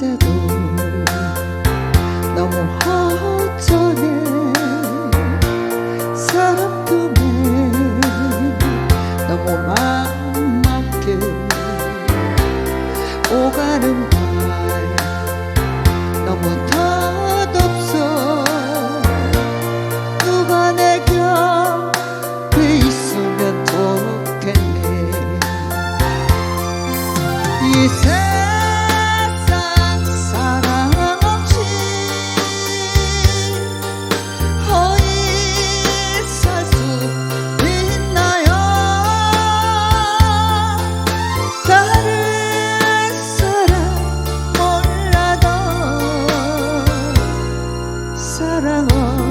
혼자도 너무 허전해. 사람도 너무 맘 맞게 오가는 사랑어